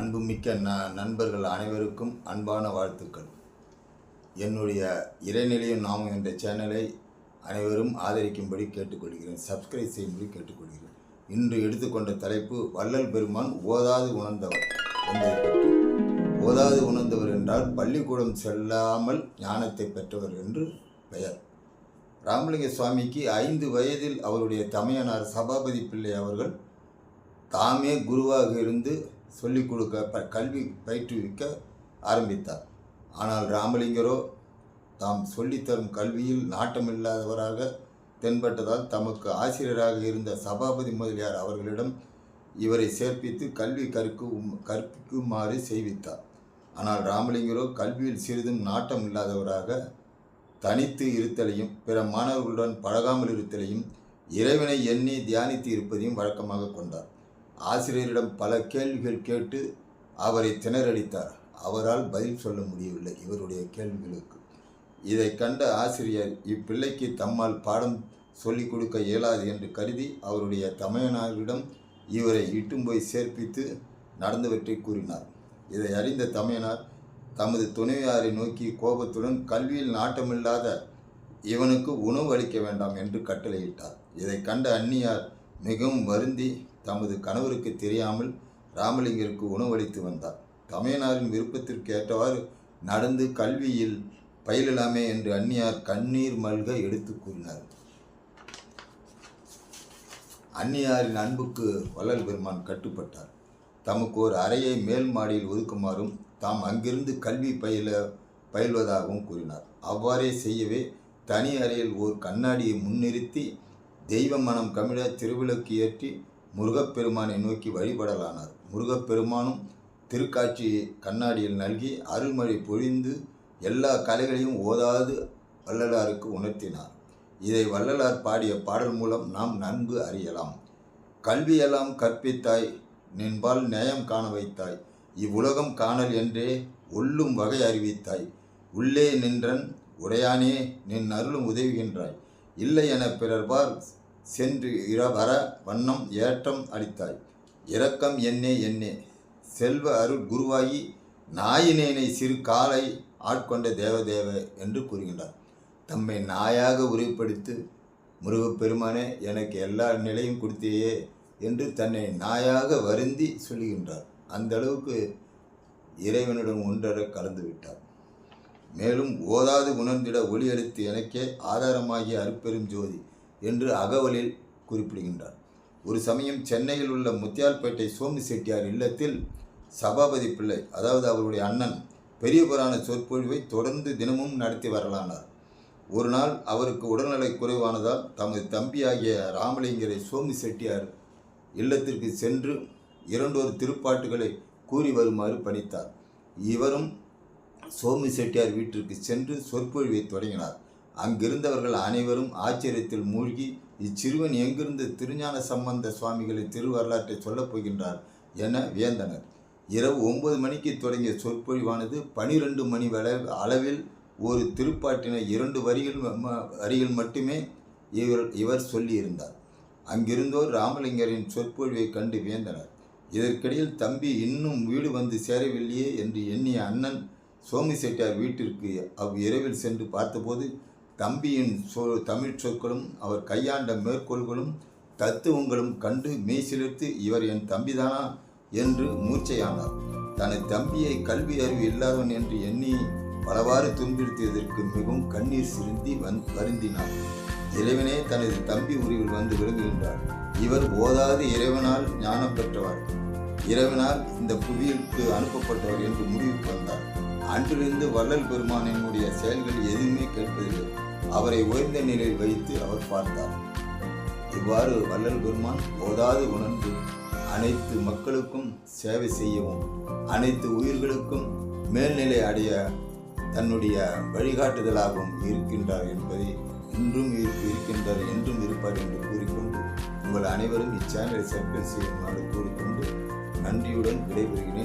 அன்புமிக்க ந நண்பர்கள் அனைவருக்கும் அன்பான வாழ்த்துக்கள். என்னுடைய இறைநிலையும் நாமும் என்ற சேனலை அனைவரும் ஆதரிக்கும்படி கேட்டுக்கொள்கிறேன். சப்ஸ்கிரைப் செய்யும்படி கேட்டுக்கொள்கிறேன். இன்று எடுத்துக்கொண்ட தலைப்பு வள்ளல் பெருமான் ஓதாது உணர்ந்தவர் என்பதை பற்றி. ஓதாது உணர்ந்தவர் என்றால் பள்ளிக்கூடம் செல்லாமல் ஞானத்தை பெற்றவர் என்று பெயர். ராமலிங்க சுவாமிக்கு ஐந்து வயதில் அவருடைய தமையனார் சபாபதி பிள்ளை அவர்கள் தாமே குருவாக இருந்து சொல்லிக் கொடுக்க ப கல்வி பயிற்றுவிக்க ஆரம்பித்தார். ஆனால் ராமலிங்கரோ தாம் சொல்லித்தரும் கல்வியில் நாட்டமில்லாதவராக தென்பட்டதால் தமக்கு ஆசிரியராக இருந்த சபாபதி முதலியார் அவர்களிடம் இவரை சேர்ப்பித்து கல்வி கற்கும் கற்பிக்குமாறு செய்வித்தார். ஆனால் ராமலிங்கரோ கல்வியில் சிறிதும் நாட்டம் இல்லாதவராக தனித்து இருத்தலையும் பிற மாணவர்களுடன் பழகாமல் இருத்தலையும் இறைவனை எண்ணி தியானித்து இருப்பதையும் வழக்கமாக கொண்டார். ஆசிரியரிடம் பல கேள்விகள் கேட்டு அவரை திணறடித்தார். அவரால் பதில் சொல்ல முடியவில்லை இவருடைய கேள்விகளுக்கு. இதை கண்ட ஆசிரியர் இப்பிள்ளைக்கு தம்மால் பாடம் சொல்லிக் கொடுக்க இயலாது என்று கருதி அவருடைய தமையனாரிடம் இவரை இட்டும் போய் சேர்ப்பித்து நடந்தவற்றை கூறினார். இதை அறிந்த தமையனார் தமது துணைவியாரை நோக்கி கோபத்துடன் கல்வியில் நாட்டமில்லாத இவனுக்கு உணவு அளிக்க வேண்டாம் என்று கட்டளையிட்டார். இதை கண்ட அந்நியார் மிகவும் வருந்தி தமது கணவருக்கு தெரியாமல் ராமலிங்கருக்கு உணவளித்து வந்தார். தமையனாரின் விருப்பத்திற்கு ஏற்றவாறு நடந்து கல்வியில் பயிலலாமே என்று அந்நியார் கண்ணீர் மல்க எடுத்து கூறினார். அந்நியாரின் அன்புக்கு வள்ளல் பெருமான் கட்டுப்பட்டார். தமக்கு ஒரு அறையை மேல் மாடியில் ஒதுக்குமாறும் தாம் அங்கிருந்து கல்வி பயில பயில்வதாகவும் கூறினார். அவ்வாறே செய்யவே தனி அறையில் ஓர் கண்ணாடியை முன்னிறுத்தி தெய்வ மனம் கமிழ திருவிளக்கு ஏற்றி முருகப்பெருமானை நோக்கி வழிபடலானார். முருகப்பெருமானும் திருக்காட்சி கண்ணாடியில் நல்கி அருள்மழை பொழிந்து எல்லா கலைகளையும் ஓதாது வள்ளலாருக்கு உணர்த்தினார். இதை வள்ளலார் பாடிய பாடல் மூலம் நாம் நன்கு அறியலாம். கல்வியெல்லாம் கற்பித்தாய் நின்பால் நேயம் காண வைத்தாய் இவ்வுலகம் காணல் என்றே உள்ளும் வகை அறிவித்தாய். உள்ளே நின்றன் உடையானே நின் அருளும் உதவுகின்றாய். இல்லை என பிறர்பார் சென்று இர வர வண்ணம் ஏற்றம் அளித்தாய் இரக்கம் என்னே என்னே. செல்வ அருள் குருவாகி நாயினேனை சிறு காலை ஆட்கொண்ட தேவதேவ என்று கூறுகின்றார். தம்மை நாயாக உருவப்படுத்து முருகப்பெருமானே எனக்கு எல்லா நிலையும் கொடுத்தேயே என்று தன்னை நாயாக வருந்தி சொல்லுகின்றார். அந்த அளவுக்கு இறைவனுடன் ஒன்றரை கலந்து விட்டார். மேலும் ஓதாது உணர்ந்திட ஒளி அளித்து எனக்கே ஆதாரமாகிய அருப்பெரும் ஜோதி என்று அகவலில் குறிப்பிடுகின்றார். ஒரு சமயம் சென்னையில் உள்ள முத்தியால்பேட்டை சோமி செட்டியார் இல்லத்தில் சபாபதி பிள்ளை அதாவது அவருடைய அண்ணன் பெரிய புராண சொற்பொழிவை தொடர்ந்து தினமும் நடத்தி வரலானார். ஒரு நாள் அவருக்கு உடல்நலை குறைவானதால் தமது தம்பியாகிய ராமலிங்கரை சோமி செட்டியார் இல்லத்திற்கு சென்று இரண்டொரு திருப்பாட்டுகளை கூறி வருமாறு பணித்தார். இவரும் சோமி செட்டியார் வீட்டிற்கு சென்று சொற்பொழிவை தொடங்கினார். அங்கிருந்தவர்கள் அனைவரும் ஆச்சரியத்தில் மூழ்கி இச்சிறுவன் எங்கிருந்து திருஞான சம்பந்த சுவாமிகளை திருவரலாற்றை சொல்லப் போகின்றார்? என வியந்தனர். இரவு ஒன்பது மணிக்கு தொடங்கிய சொற்பொழிவானது பனிரெண்டு மணி வரை அளவில் ஒரு திருப்பாட்டினை இரண்டு வரிகள் வரிகள் மட்டுமே இவர் இவர் சொல்லியிருந்தார். அங்கிருந்தோர் ராமலிங்கரின் சொற்பொழிவை கண்டு வியந்தனர். இதற்கிடையில் தம்பி இன்னும் வீடு வந்து சேரவில்லையே என்று எண்ணிய அண்ணன் சோமி செட்டியார் வீட்டிற்கு அவ்விரவில் சென்று பார்த்தபோது தம்பியின் சொ தமிழ் சொற்களும் அவர் கையாண்ட மேற்கோள்களும் தத்துவங்களும் கண்டு மெய்சிலிர்த்து இவர் என் தம்பிதானா? என்று மூச்சையானார் தனது தம்பியை கல்வி அறிவு இல்லாதவன் என்று எண்ணி பலவாறு துன்புறுத்தியதற்கு மிகவும் கண்ணீர் சிரிந்தி வந் வருந்தினார். இறைவனே தனது தம்பி உரிவில் வந்து விளங்குகின்றார். இவர் ஓதாது இறைவனால் ஞானம் பெற்றவர். இறைவனால் இந்த புவியிற்கு அனுப்பப்பட்டவர் என்று முடிவுக்கு வந்தார். அன்றிலிருந்து வள்ளல் பெருமானினுடைய செயல்கள் எதுவுமே கேட்பதில்லை. அவரை உயர்ந்த நிலையில் வைத்து அவர் பார்த்தார். இவ்வாறு வள்ளல் பெருமான் ஓதாது உணர்ந்து அனைத்து மக்களுக்கும் சேவை செய்யவும் அனைத்து உயிர்களுக்கும் மேல்நிலை அடைய தன்னுடைய வழிகாட்டுதலாகவும் இருக்கின்றார் என்பதை இன்றும் இருக்கின்றார் என்றும் இருப்பார் என்று கூறிக்கொண்டு உங்கள் அனைவரும் இச்சேனலை சப்ஸ்கிரைப் செய்யுமாறு கூறிக்கொண்டு நன்றியுடன் விடைபெறுகிறேன்.